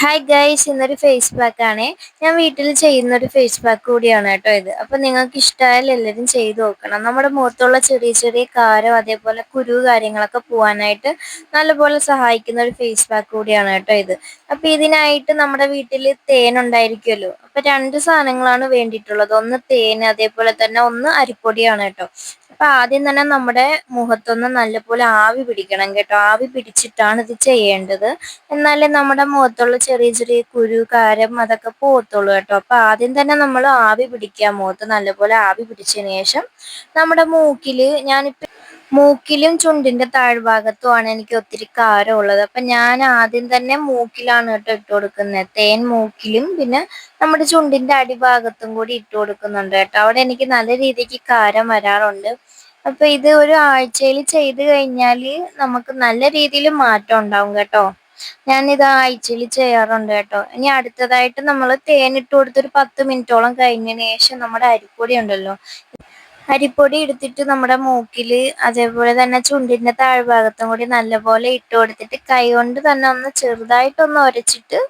Hi guys ഇന്നൊരു face pack ആണ്. ഞാൻ വീട്ടിൽ ചെയ്യുന്ന ഒരു ഫേസ് പാക്ക് കൂടിയാണ് കേട്ടോ ഇത്. അപ്പൊ നിങ്ങൾക്ക് ഇഷ്ടമായാലും എല്ലാവരും ചെയ്തു നോക്കണം. നമ്മുടെ മുഖത്തുള്ള ചെറിയ ചെറിയ കാരം അതേപോലെ കുരു കാര്യങ്ങളൊക്കെ പോകാനായിട്ട് നല്ലപോലെ സഹായിക്കുന്ന ഒരു ഫേസ് പാക്ക് കൂടിയാണ് കേട്ടോ ഇത്. അപ്പൊ ഇതിനായിട്ട് നമ്മുടെ വീട്ടിൽ തേൻ ഉണ്ടായിരിക്കുമല്ലോ. അപ്പൊ രണ്ട് സാധനങ്ങളാണ് വേണ്ടിയിട്ടുള്ളത്. ഒന്ന് തേൻ അതേപോലെ തന്നെ ഒന്ന് അരിപ്പൊടിയാണ് കേട്ടോ. അപ്പൊ ആദ്യം തന്നെ നമ്മുടെ മുഖത്തൊന്ന് നല്ലപോലെ ആവി പിടിക്കണം കേട്ടോ. ആവി പിടിച്ചിട്ടാണ് ഇത് ചെയ്യേണ്ടത്. എന്നാലേ നമ്മുടെ മുഖത്തുള്ള ചെറിയ ചെറിയ കുരു കാരം അതൊക്കെ പോകത്തുള്ളൂ കേട്ടോ. അപ്പൊ ആദ്യം തന്നെ നമ്മൾ ആവി പിടിക്കുക. മുഖത്ത് നല്ലപോലെ ആവി പിടിച്ചതിന് ശേഷം നമ്മുടെ മൂക്കിൽ ഞാനിപ്പോ മൂക്കിലും ചുണ്ടിന്റെ താഴ്ഭാഗത്തുമാണ് എനിക്ക് ഒത്തിരി കാരം ഉള്ളത് അപ്പൊ ഞാൻ ആദ്യം തന്നെ മൂക്കിലാണ് കേട്ടോ ഇട്ട് കൊടുക്കുന്നത്. തേൻ മൂക്കിലും പിന്നെ നമ്മുടെ ചുണ്ടിന്റെ അടിഭാഗത്തും കൂടി ഇട്ട് കൊടുക്കുന്നുണ്ട് കേട്ടോ. അവിടെ എനിക്ക് നല്ല രീതിക്ക് കാരം വരാറുണ്ട്. അപ്പൊ ഇത് ഒരു ആഴ്ചയിൽ ചെയ്ത് കഴിഞ്ഞാൽ നമുക്ക് നല്ല രീതിയിൽ മാറ്റം ഉണ്ടാവും കേട്ടോ. ഞാൻ ഞാനിത് ആഴ്ചയിൽ ചെയ്യാറുണ്ട് കേട്ടോ. ഇനി അടുത്തതായിട്ട് നമ്മൾ തേൻ ഇട്ട് കൊടുത്തൊരു പത്ത് മിനിറ്റോളം കഴിഞ്ഞതിന് ശേഷം നമ്മുടെ അരിപ്പൊടി ഉണ്ടല്ലോ. അരിപ്പൊടി എടുത്തിട്ട് നമ്മുടെ മൂക്കിൽ അതേപോലെ തന്നെ ചുണ്ടിന്റെ താഴ്ഭാഗത്തും കൂടി നല്ലപോലെ ഇട്ട് കൊടുത്തിട്ട് കൈ കൊണ്ട് തന്നെ ഒന്ന് ചെറുതായിട്ടൊന്ന് ഉരച്ചിട്ട്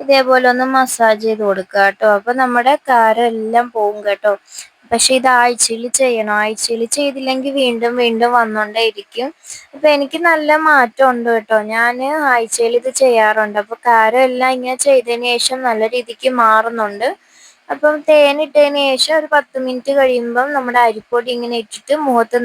ഇതേപോലെ ഒന്ന് മസാജ് ചെയ്ത് കൊടുക്കുക കേട്ടോ. അപ്പൊ നമ്മുടെ കാരം എല്ലാം പോകും കേട്ടോ. പക്ഷെ ഇത് ആഴ്ചയിൽ ചെയ്യണം. ആഴ്ചയിൽ ചെയ്തില്ലെങ്കിൽ വീണ്ടും വീണ്ടും വന്നോണ്ടേ ഇരിക്കും അപ്പൊ എനിക്ക് നല്ല മാറ്റം ഉണ്ട് കേട്ടോ. ഞാൻ ആഴ്ചയിൽ ഇത് ചെയ്യാറുണ്ട്. അപ്പൊ കാരം എല്ലാം ഇങ്ങനെ ചെയ്തതിന് ശേഷം നല്ല രീതിക്ക് മാറുന്നുണ്ട്. അപ്പം തേനിട്ടതിന് ശേഷം ഒരു പത്ത് മിനിറ്റ് കഴിയുമ്പം നമ്മുടെ അരിപ്പൊടി ഇങ്ങനെ ഇട്ടിട്ട് മുഖത്ത്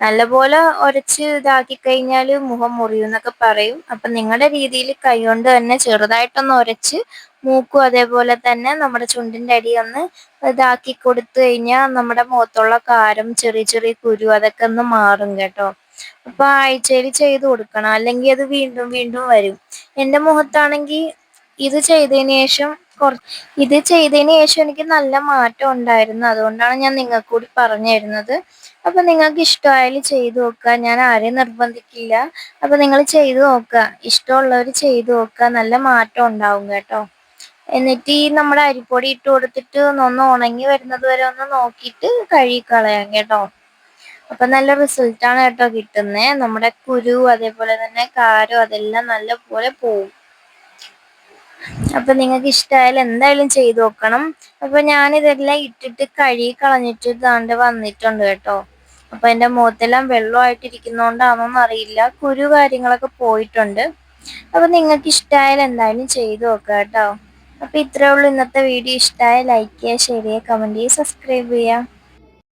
നല്ലപോലെ ഉരച്ച് ഇതാക്കി കഴിഞ്ഞാൽ മുഖം മുറിയും എന്നൊക്കെ പറയും. അപ്പം നിങ്ങളുടെ രീതിയിൽ കൈകൊണ്ട് തന്നെ ചെറുതായിട്ടൊന്ന് ഉരച്ച് മൂക്കും അതേപോലെ തന്നെ നമ്മുടെ ചുണ്ടിന്റെ അടി ഒന്ന് ഇതാക്കി കൊടുത്തു കഴിഞ്ഞാൽ നമ്മുടെ മുഖത്തുള്ള കാരം ചെറിയ ചെറിയ കുരു അതൊക്കെ ഒന്ന് മാറും കേട്ടോ. അപ്പൊ ആഴ്ചയിൽ ചെയ്ത് കൊടുക്കണം. അല്ലെങ്കിൽ അത് വീണ്ടും വീണ്ടും വരും. എന്റെ മുഖത്താണെങ്കിൽ ഇത് ചെയ്തതിന് ശേഷം ഇത് ചെയ്തതിന് ശേഷം എനിക്ക് നല്ല മാറ്റം ഉണ്ടായിരുന്നു. അതുകൊണ്ടാണ് ഞാൻ നിങ്ങൾക്ക് കൂടി പറഞ്ഞു തരുന്നത്. അപ്പം നിങ്ങൾക്ക് ഇഷ്ടമായാലും ചെയ്തു നോക്കുക. ഞാൻ ആരെയും നിർബന്ധിക്കില്ല. അപ്പം നിങ്ങൾ ചെയ്തു നോക്കുക. ഇഷ്ടമുള്ളവർ ചെയ്തു നോക്കുക. നല്ല മാറ്റം ഉണ്ടാവും കേട്ടോ. എന്നിട്ട് ഈ നമ്മുടെ അരിപ്പൊടി ഇട്ട് കൊടുത്തിട്ട് ഒന്ന് ഉണങ്ങി വരുന്നത് വരെ ഒന്ന് നോക്കിയിട്ട് കഴുകി കളയാം കേട്ടോ. അപ്പൊ നല്ല റിസൾട്ടാണ് കേട്ടോ കിട്ടുന്നത്. നമ്മുടെ കുരു അതേപോലെ തന്നെ കാരം അതെല്ലാം നല്ലപോലെ പോവും. അപ്പൊ നിങ്ങൾക്ക് ഇഷ്ടമായാലും എന്തായാലും ചെയ്തു നോക്കണം. അപ്പൊ ഞാനിതെല്ലാം ഇട്ടിട്ട് കഴുകി കളഞ്ഞിട്ട് താണ്ട് വന്നിട്ടുണ്ട് കേട്ടോ. അപ്പൊ എന്റെ മുഖത്തെല്ലാം വെള്ളമായിട്ടിരിക്കുന്നോണ്ടാണോന്ന് അറിയില്ല. കുരു കാര്യങ്ങളൊക്കെ പോയിട്ടുണ്ട്. അപ്പൊ നിങ്ങൾക്ക് ഇഷ്ടമായാലും എന്തായാലും ചെയ്തു നോക്കുക കേട്ടോ. അപ്പൊ ഇത്രേ ഉള്ളൂ ഇന്നത്തെ വീഡിയോ. ഇഷ്ടമായ ലൈക്ക് ചെയ്യുക ഷെയർ ചെയ്യുക കമന്റ് ചെയ്യുക സബ്സ്ക്രൈബ് ചെയ്യുക.